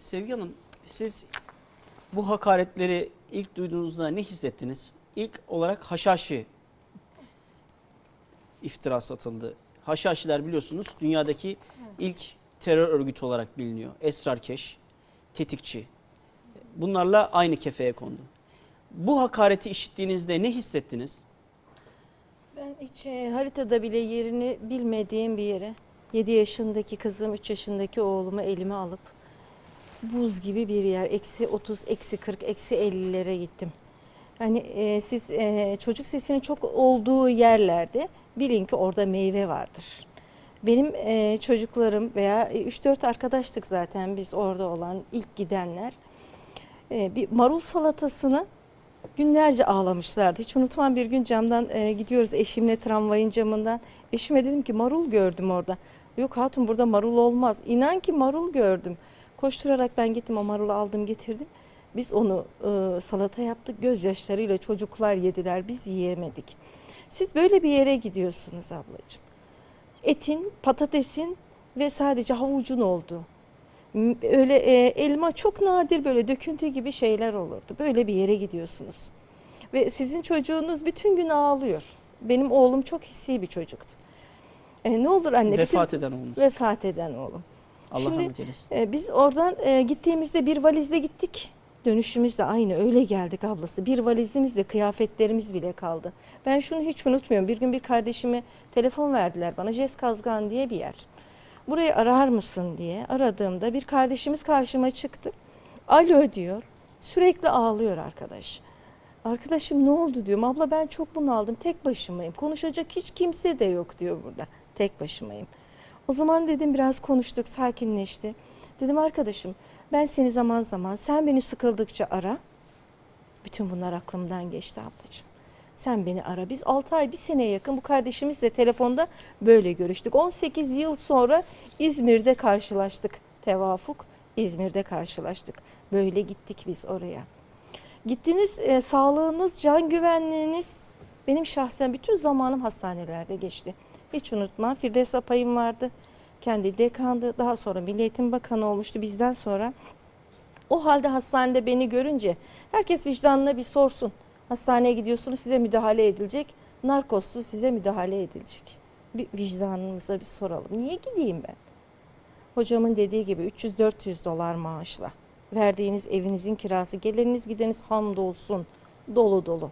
Sevgi Hanım siz bu hakaretleri ilk duyduğunuzda ne hissettiniz? İlk olarak Haşhaşi iftirası atıldı. Haşhaşiler biliyorsunuz dünyadaki ilk terör örgütü olarak biliniyor. Esrarkeş, tetikçi. Bunlarla aynı kefeye kondu. Bu hakareti işittiğinizde ne hissettiniz? Ben hiç e, haritada bile yerini bilmediğim bir yere 7 yaşındaki kızım 3 yaşındaki oğlumu elime alıp buz gibi bir yer eksi 30 eksi 40 eksi 50'lere gittim. Yani e, siz e, çocuk sesinin çok olduğu yerlerde bilin ki orada meyve vardır. Benim e, çocuklarım veya 3-4 arkadaştık zaten biz orada olan ilk gidenler. E, bir marul salatasını Günlerce ağlamışlardı. Hiç unutmam bir gün camdan e, gidiyoruz eşimle tramvayın camından. Eşime dedim ki marul gördüm orada. Yok hatun burada marul olmaz. İnan ki marul gördüm. Koşturarak ben gittim o marulu aldım getirdim. Biz onu e, salata yaptık. Gözyaşlarıyla çocuklar yediler. Biz yiyemedik. Siz böyle bir yere gidiyorsunuz ablacığım. Etin, patatesin ve sadece havucun olduğu. M- Öyle e, elma çok nadir böyle döküntü gibi şeyler olurdu. Böyle bir yere gidiyorsunuz. Ve sizin çocuğunuz bütün gün ağlıyor. Benim oğlum çok hissi bir çocuktu. E, ne olur anne bütün- Vefat eden oğlunuz. vefat eden oğlum. Allah Şimdi-. E, biz oradan e, gittiğimizde bir valizle gittik. Dönüşümüz de aynı öyle geldik ablası. Bir valizimizle kıyafetlerimiz bile kaldı. Ben şunu hiç unutmuyorum. Bir gün bir kardeşime telefon verdiler bana. Jes Kazgan diye bir yer. Burayı arar mısın diye aradığımda bir kardeşimiz karşıma çıktı. Alo diyor. Sürekli ağlıyor arkadaş. Arkadaşım ne oldu diyorum. Abla ben çok bunaldım. Tek başımayım. Konuşacak hiç kimse de yok diyor burada. Tek başımayım. O zaman dedim biraz konuştuk, sakinleşti. Dedim arkadaşım ben seni zaman zaman sen beni sıkıldıkça ara. Bütün bunlar aklımdan geçti ablacığım. Sen beni ara. Biz 6 ay bir seneye yakın bu kardeşimizle telefonda böyle görüştük. 18 yıl sonra İzmir'de karşılaştık. Tevafuk İzmir'de karşılaştık. Böyle gittik biz oraya. Gittiniz e, sağlığınız, can güvenliğiniz benim şahsen bütün zamanım hastanelerde geçti. Hiç unutmam Firdevs Apay'ım vardı. Kendi dekandı. Daha sonra Milli Eğitim Bakanı olmuştu bizden sonra. O halde hastanede beni görünce herkes vicdanına bir sorsun. Hastaneye gidiyorsunuz size müdahale edilecek. Narkozsuz size müdahale edilecek. Bir vicdanımıza bir soralım. Niye gideyim ben? Hocamın dediği gibi 300-400 dolar maaşla. Verdiğiniz evinizin kirası, geliriniz gideriniz hamdolsun dolu dolu.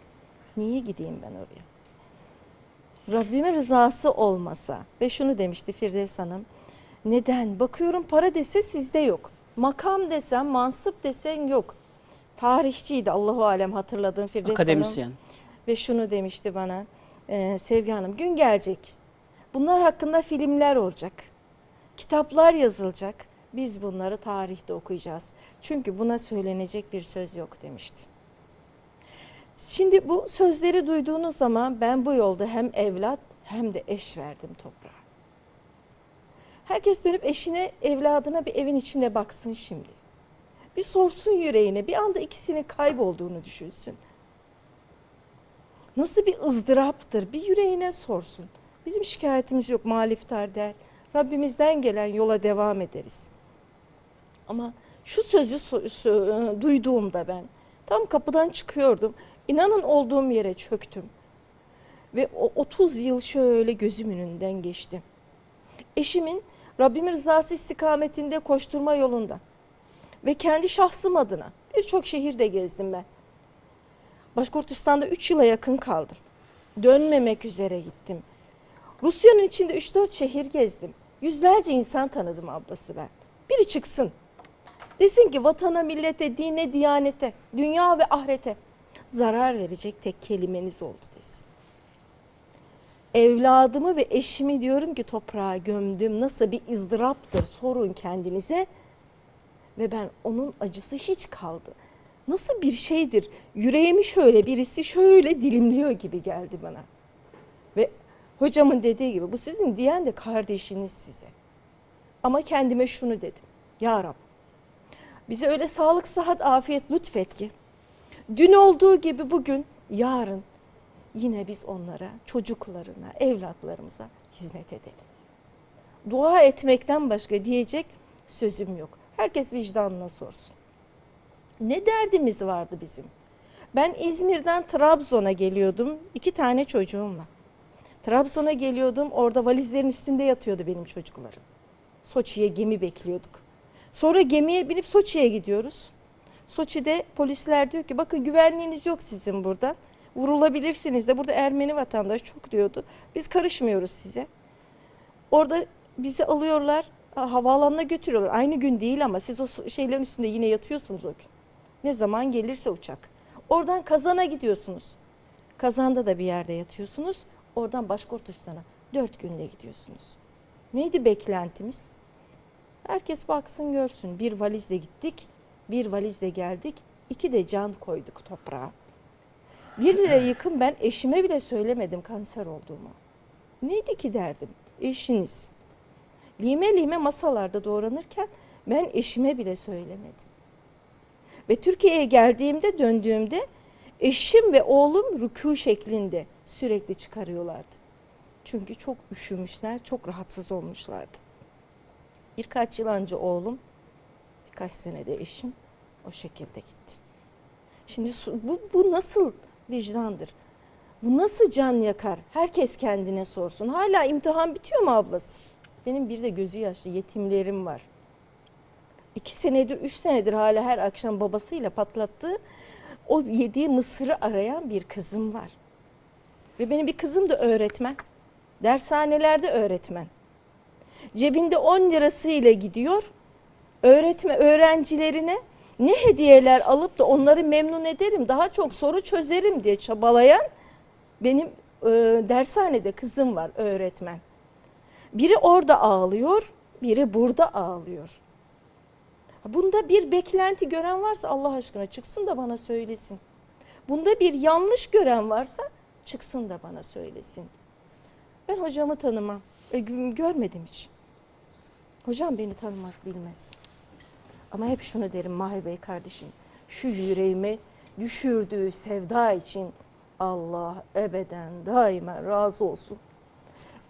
Niye gideyim ben oraya? Rabbimin rızası olmasa ve şunu demişti Firdevs Hanım. Neden? Bakıyorum para dese sizde yok. Makam desem, mansıp desen yok. Tarihçiydi Allahu alem hatırladığım Firdevs Hanım. Akademisyen. Ve şunu demişti bana e, Sevgi Hanım gün gelecek. Bunlar hakkında filmler olacak. Kitaplar yazılacak. Biz bunları tarihte okuyacağız. Çünkü buna söylenecek bir söz yok demişti. Şimdi bu sözleri duyduğunuz zaman ben bu yolda hem evlat hem de eş verdim toprağa. Herkes dönüp eşine, evladına bir evin içinde baksın şimdi. Bir sorsun yüreğine, bir anda ikisinin kaybolduğunu düşünsün. Nasıl bir ızdıraptır bir yüreğine sorsun. Bizim şikayetimiz yok maliftar der. Rabbimizden gelen yola devam ederiz. Ama şu sözü duyduğumda ben tam kapıdan çıkıyordum. İnanın olduğum yere çöktüm. Ve o 30 yıl şöyle gözümün önünden geçti. Eşimin Rabbimin rızası istikametinde koşturma yolunda ve kendi şahsım adına birçok şehirde gezdim ben. Başkortistan'da 3 yıla yakın kaldım. Dönmemek üzere gittim. Rusya'nın içinde 3-4 şehir gezdim. Yüzlerce insan tanıdım ablası ben. Biri çıksın. Desin ki vatana, millete, dine, diyanete, dünya ve ahirete zarar verecek tek kelimeniz oldu desin. Evladımı ve eşimi diyorum ki toprağa gömdüm. Nasıl bir ızdıraptır sorun kendinize. Ve ben onun acısı hiç kaldı. Nasıl bir şeydir? Yüreğimi şöyle birisi şöyle dilimliyor gibi geldi bana. Ve hocamın dediği gibi bu sizin diyen de kardeşiniz size. Ama kendime şunu dedim. Ya Rab bize öyle sağlık, sıhhat, afiyet lütfet ki dün olduğu gibi bugün, yarın yine biz onlara, çocuklarına, evlatlarımıza hizmet edelim. Dua etmekten başka diyecek sözüm yok. Herkes vicdanına sorsun. Ne derdimiz vardı bizim? Ben İzmir'den Trabzon'a geliyordum. iki tane çocuğumla. Trabzon'a geliyordum. Orada valizlerin üstünde yatıyordu benim çocuklarım. Soçi'ye gemi bekliyorduk. Sonra gemiye binip Soçi'ye gidiyoruz. Soçi'de polisler diyor ki bakın güvenliğiniz yok sizin burada. Vurulabilirsiniz de burada Ermeni vatandaş çok diyordu. Biz karışmıyoruz size. Orada bizi alıyorlar ha- havaalanına götürüyorlar. Aynı gün değil ama siz o şeylerin üstünde yine yatıyorsunuz o gün. Ne zaman gelirse uçak. Oradan Kazan'a gidiyorsunuz. Kazan'da da bir yerde yatıyorsunuz. Oradan Başkortuşsan'a dört günde gidiyorsunuz. Neydi beklentimiz? Herkes baksın görsün. Bir valizle gittik, bir valizle geldik. iki de can koyduk toprağa. Bir lira yıkım ben eşime bile söylemedim kanser olduğumu. Neydi ki derdim? Eşiniz. Lime lime masalarda doğranırken ben eşime bile söylemedim. Ve Türkiye'ye geldiğimde döndüğümde eşim ve oğlum rükû şeklinde sürekli çıkarıyorlardı. Çünkü çok üşümüşler, çok rahatsız olmuşlardı. Birkaç yıl önce oğlum, birkaç senede eşim o şekilde gitti. Şimdi bu, bu nasıl vicdandır? Bu nasıl can yakar? Herkes kendine sorsun. Hala imtihan bitiyor mu ablası? Benim bir de gözü yaşlı yetimlerim var. İki senedir, üç senedir hala her akşam babasıyla patlattığı o yediği mısırı arayan bir kızım var. Ve benim bir kızım da öğretmen. Dershanelerde öğretmen. Cebinde 10 lirasıyla gidiyor. Öğretme öğrencilerine ne hediyeler alıp da onları memnun ederim, daha çok soru çözerim diye çabalayan benim e, dershanede kızım var öğretmen. Biri orada ağlıyor, biri burada ağlıyor. Bunda bir beklenti gören varsa Allah aşkına çıksın da bana söylesin. Bunda bir yanlış gören varsa çıksın da bana söylesin. Ben hocamı tanımam. E, gö- görmedim hiç. Hocam beni tanımaz bilmez. Ama hep şunu derim Mahir Bey kardeşim. Şu yüreğime düşürdüğü sevda için Allah ebeden daima razı olsun.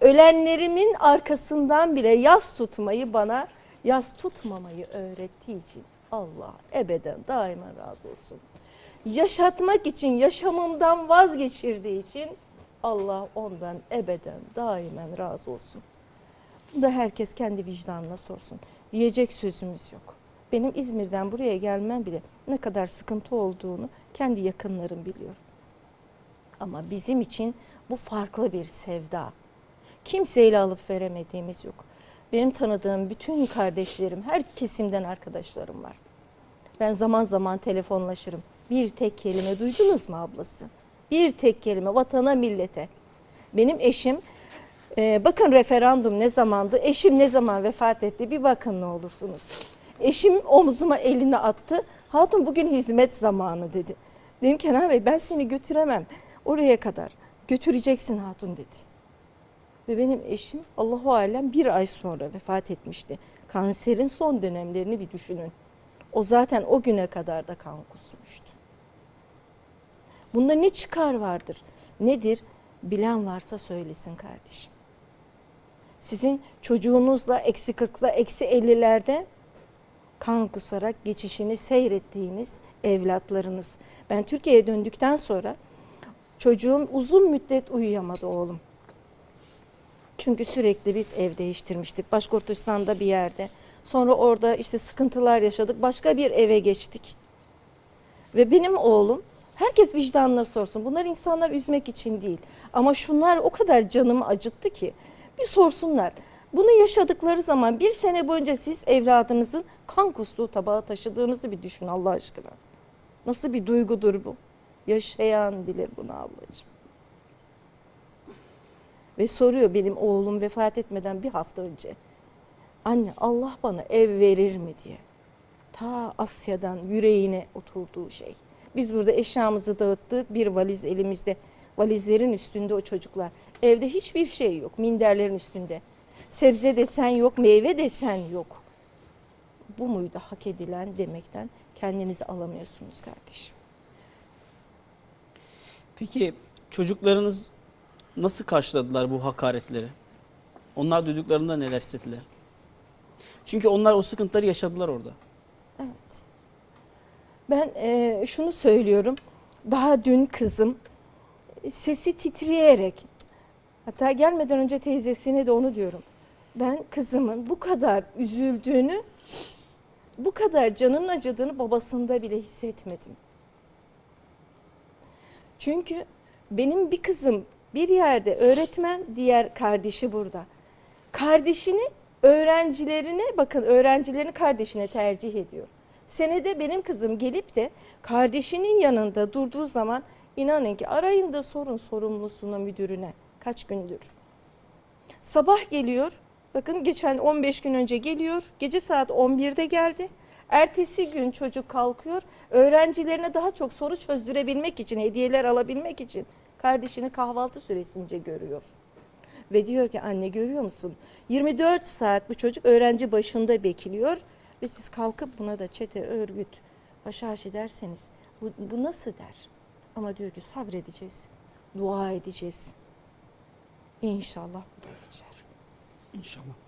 Ölenlerimin arkasından bile yas tutmayı bana yas tutmamayı öğrettiği için Allah ebeden daima razı olsun. Yaşatmak için yaşamımdan vazgeçirdiği için Allah ondan ebeden daimen razı olsun. Bunu da herkes kendi vicdanına sorsun. Diyecek sözümüz yok. Benim İzmir'den buraya gelmem bile ne kadar sıkıntı olduğunu kendi yakınlarım biliyor. Ama bizim için bu farklı bir sevda. Kimseyle alıp veremediğimiz yok. Benim tanıdığım bütün kardeşlerim, her kesimden arkadaşlarım var. Ben zaman zaman telefonlaşırım. Bir tek kelime duydunuz mu ablası? Bir tek kelime vatana millete. Benim eşim ee, bakın referandum ne zamandı? Eşim ne zaman vefat etti? Bir bakın ne olursunuz. Eşim omzuma elini attı. Hatun bugün hizmet zamanı dedi. Dedim Kenan Bey ben seni götüremem oraya kadar. Götüreceksin hatun dedi. Ve benim eşim Allahu alem bir ay sonra vefat etmişti. Kanserin son dönemlerini bir düşünün. O zaten o güne kadar da kan kusmuştu. Bunda ne çıkar vardır? Nedir? Bilen varsa söylesin kardeşim. Sizin çocuğunuzla eksi 40'la eksi 50'lerde kan kusarak geçişini seyrettiğiniz evlatlarınız. Ben Türkiye'ye döndükten sonra çocuğum uzun müddet uyuyamadı oğlum. Çünkü sürekli biz ev değiştirmiştik. Başkortistan'da bir yerde. Sonra orada işte sıkıntılar yaşadık. Başka bir eve geçtik. Ve benim oğlum herkes vicdanına sorsun. Bunlar insanlar üzmek için değil. Ama şunlar o kadar canımı acıttı ki bir sorsunlar. Bunu yaşadıkları zaman bir sene boyunca siz evladınızın kan kustuğu tabağı taşıdığınızı bir düşün Allah aşkına. Nasıl bir duygudur bu? Yaşayan bilir bunu ablacığım. Ve soruyor benim oğlum vefat etmeden bir hafta önce. Anne Allah bana ev verir mi diye. Ta Asya'dan yüreğine oturduğu şey. Biz burada eşyamızı dağıttık. Bir valiz elimizde. Valizlerin üstünde o çocuklar. Evde hiçbir şey yok. Minderlerin üstünde. Sebze desen yok, meyve desen yok. Bu muydu hak edilen demekten kendinizi alamıyorsunuz kardeşim. Peki çocuklarınız nasıl karşıladılar bu hakaretleri? Onlar duyduklarında neler hissettiler? Çünkü onlar o sıkıntıları yaşadılar orada. Ben e, şunu söylüyorum. Daha dün kızım sesi titreyerek hatta gelmeden önce teyzesine de onu diyorum. Ben kızımın bu kadar üzüldüğünü, bu kadar canının acıdığını babasında bile hissetmedim. Çünkü benim bir kızım bir yerde öğretmen, diğer kardeşi burada. Kardeşini öğrencilerine bakın öğrencilerini kardeşine tercih ediyor. Senede benim kızım gelip de kardeşinin yanında durduğu zaman inanın ki arayın da sorun sorumlusuna müdürüne kaç gündür. Sabah geliyor bakın geçen 15 gün önce geliyor gece saat 11'de geldi. Ertesi gün çocuk kalkıyor öğrencilerine daha çok soru çözdürebilmek için hediyeler alabilmek için kardeşini kahvaltı süresince görüyor. Ve diyor ki anne görüyor musun? 24 saat bu çocuk öğrenci başında bekliyor ve siz kalkıp buna da çete, örgüt, haşhaşi derseniz bu, bu nasıl der? Ama diyor ki sabredeceğiz, dua edeceğiz. İnşallah bu da geçer. İnşallah.